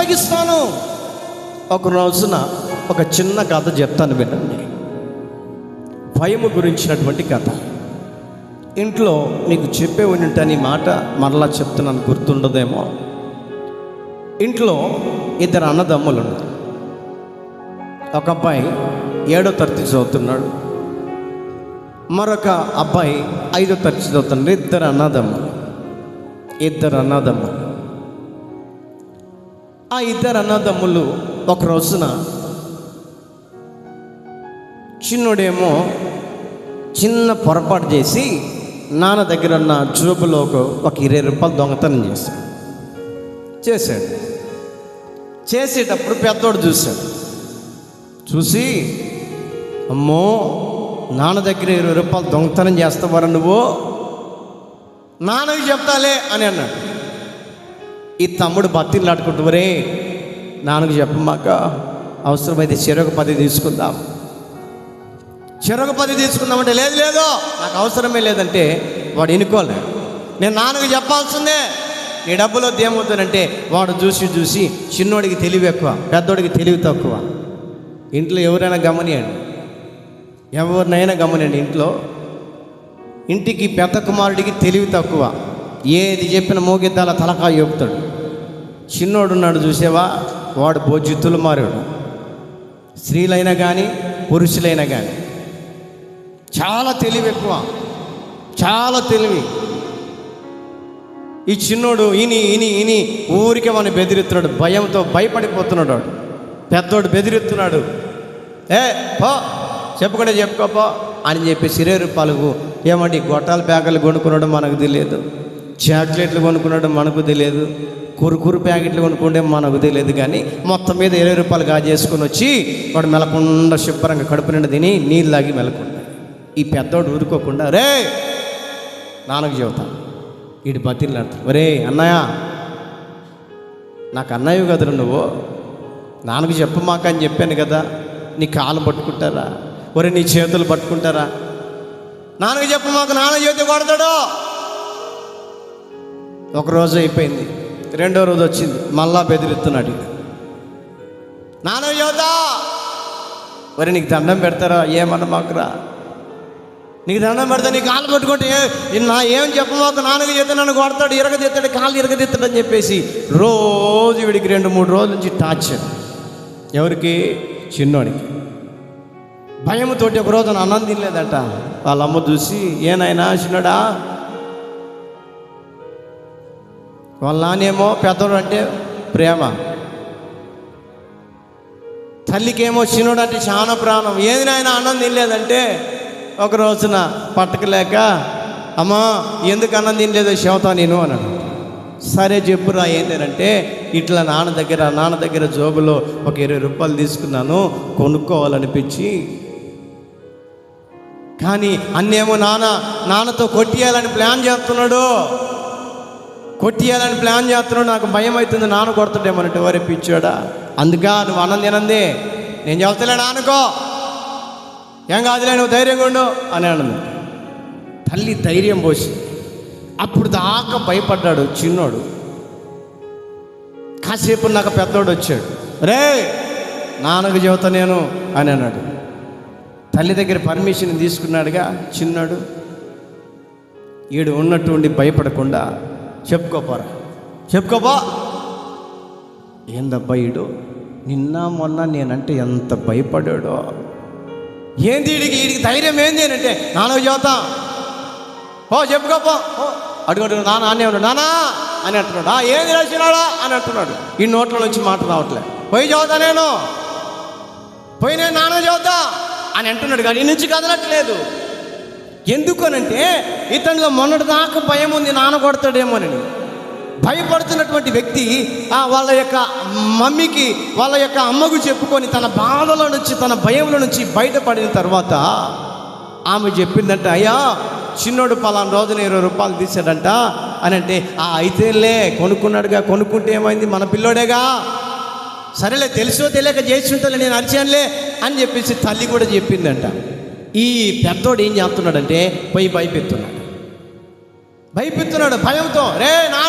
తొలగిస్తాను. ఒక రోజున ఒక చిన్న కథ చెప్తాను వినండి. భయము గురించినటువంటి కథ. ఇంట్లో మీకు చెప్పే ఉంటాను మాట మరలా చెప్తున్నాను గుర్తుండదేమో. ఇంట్లో ఇద్దరు అన్నదమ్ములు ఉన్నారు ఒక అబ్బాయి ఏడో తరగతి చదువుతున్నాడు. మరొక అబ్బాయి ఐదో తరగతి చదువుతున్నాడు. ఇద్దరు అన్నదమ్ములు. ఇద్దరు అన్నదమ్ములు. ఆ ఇద్దరు అన్నదమ్ములు ఒక రోజున చిన్నుడేమో చిన్న పొరపాటు చేసి నాన్న దగ్గర ఉన్న జోబులో ఒక ఒక ఇరవై రూపాయలు దొంగతనం చేశాడు. చేశాడు. చేసేటప్పుడు పెద్దోడు చూశాడు. చూసి అమ్మో నాన్న దగ్గర ఇరవై రూపాయలు దొంగతనం చేస్తావారా నువ్వు? నాన్నకి చెప్తాలే అని అన్నాడు. ఈ తమ్ముడు బతిలాడుకుంటూ రే నాన్నకు చెప్పమాక అవసరమైతే చెరొక పది తీసుకుందాం. చెరొక పది తీసుకుందామంటే లేదు లేదు నాకు అవసరమే లేదంటే వాడు ఎన్నుకోలే నేను నాన్నకు చెప్పాల్సిందే. నీ డబ్బులో ఏమవుతానంటే వాడు చూసి చూసి చిన్నోడికి తెలివి ఎక్కువ పెద్దోడికి తెలివి తక్కువ. ఇంట్లో ఎవరైనా గమనియండి. ఎవరినైనా గమనియండి ఇంట్లో. ఇంటికి పెద్ద కుమారుడికి తెలివి తక్కువ. ఏది చెప్పిన మోగిద్దాల తలకాయ చెప్తాడు చిన్నోడు ఉన్నాడు చూసేవా? వాడు బోజిత్తులు మారాడు. స్త్రీలైనా కానీ పురుషులైనా కానీ చాలా తెలివి ఎక్కువ. చాలా తెలివి. ఈ చిన్నోడు ఇని ఇని ఇని ఊరికే మన బెదిరిస్తున్నాడు భయంతో భయపడిపోతున్నాడు వాడు. పెద్దోడు బెదిరిస్తున్నాడు ఏ పో చెప్పుకుంటే చెప్పుకోపో అని చెప్పి శరీర రూపాయలకు ఏమండి గొట్టాల ప్యాకెట్లు కొనుక్కున్నాడు మనకు తెలియదు. చాక్లెట్లు కొనుక్కున్నాడు మనకు తెలియదు. కురుకురు ప్యాకెట్లు కొనుక్కుంటే మనకు తెలియదు కానీ మొత్తం మీద ఇరవై రూపాయలు కాజేసుకొని వచ్చి వాడు మెలకుండా శుభ్రంగా కడుపు నిండా తిని నీళ్ళు తాగి మెలకుండా ఈ పెద్దోడు ఊరుకోకుండా రే నాన్నకు చెబుతాను వీడి బతిలాడుతాడు ఒరే అన్నయ్య నాకు అన్నయ్య కదరా నువ్వు. నాన్నకు చెప్పమాక అని చెప్పాను కదా. నీ కాలు పట్టుకుంటారా? ఒరే నీ చేతులు పట్టుకుంటారా? నాన్నకు చెప్పమాక నాన్న చేతి కొడతాడు. ఒక రోజు అయిపోయింది. రెండో రోజు వచ్చింది. మళ్ళా బెదిరిస్తున్నాడు నాన్న యోధా! మరి నీకు దండం పెడతారా? ఏమన్నా మాకురా? నీకు దండం పెడతా నీ కాలు పట్టుకుంటే ఏ- నా ఏం చెప్పమాక నాన్నగా చేత నన్ను కొడతాడు ఇరగదెత్తాడు కాలు ఇరగదెత్తాడు అని చెప్పేసి రోజు వీడికి రెండు మూడు రోజుల నుంచి టార్చర్. ఎవరికి? చిన్నోడికి. భయముతోటి ఒక రోజు అన్నం తినలేదట. వాళ్ళ అమ్మ చూసి ఏనాయనా చిన్నడా? వాళ్ళ నానేమో పెద్దోడు అంటే ప్రేమ. తల్లికేమో చిన్నోడు అంటే చాలా ప్రాణం. ఏది నాయన అన్నం తినలేదంటే ఒక రోజున పట్టకలేక అమ్మా ఎందుకు అన్నం తినలేదో చెబుతా నేను? అన్నాడు. సరే చెప్పురా ఏంటంటే ఇట్లా నాన్న దగ్గర నాన్న దగ్గర జోబులో ఒక ఇరవై రూపాయలు తీసుకున్నాను కొనుక్కోవాలనిపించి. కానీ అన్నేమో నాన్న నాన్నతో కొట్టియాలని ప్లాన్ చేస్తున్నాడు. కొట్టియాలని ప్లాన్ చేస్తున్నాడు నాకు భయం అవుతుంది నాన్న కొడుతుండేమన్నట్టు ఎవరే పిచ్చాడా? అందుకా నువ్వు అన్నం తినంది నేను చెబుతలే నాన్నకో. ఏం కాదులే నువ్వు ధైర్యంగా ఉండు అని అన్నది. తల్లి ధైర్యం పోసి అప్పుడు దాకా భయపడ్డాడు చిన్నోడు. కాసేపు నాకు పెద్దోడు వచ్చాడు. రే నాన్నకు చెబుతా నేను అని అన్నాడు. తల్లి దగ్గర పర్మిషన్ తీసుకున్నాడుగా చిన్నాడు. ఈడు ఉన్నట్టు ఉండి భయపడకుండా చెప్పుకోపోరా. చెప్పుకోపో. ఏందబ్బా ఈడు? నిన్న మొన్న నేనంటే ఎంత భయపడాడో. ఏంది వీడికి వీడికి ధైర్యం ఏంది అంటే నాన్న చెబుతా. ఓ చెప్పుకోపో. ఓ అడుగు అడుగు. నాన్న అనే ఉన్నాడు నానా అని అంటున్నాడు. "ఆ, ఏంది రాసినాడా అని అంటున్నాడు. ఈ నోట్ల నుంచి మాట రావట్లే. పోయి చదువుతా నేను. పోయి నేను నాన్న చదువుతా అని అంటున్నాడు కానీ నుంచి కదలట్లేదు. ఎందుకనంటే ఇతనిలో మొన్నటి దాకా భయం ఉంది నాన్న కొడతాడేమోనని భయపడుతున్నటువంటి వ్యక్తి వాళ్ళ యొక్క మమ్మీకి వాళ్ళ యొక్క అమ్మకు చెప్పుకొని తన బాధల నుంచి తన భయంలో నుంచి బయటపడిన తర్వాత ఆమె చెప్పిందంట అయ్యా చిన్నోడు పలానా రోజున ఇరవై రూపాయలు తీసాడంట అని అంటే ఆ అయితేలే కొనుక్కున్నాడుగా కొనుక్కుంటే ఏమైంది? మన పిల్లోడేగా. సరేలే తెలుసో తెలియక చేసి ఉంటాలే నేను అరిచానులే అని చెప్పేసి తల్లి కూడా చెప్పిందంట. ఈ పెద్దోడు ఏం చేస్తున్నాడంటే పోయి భయపెత్తున్నాడు భయపెత్తున్నాడు భయంతో రే నాన్న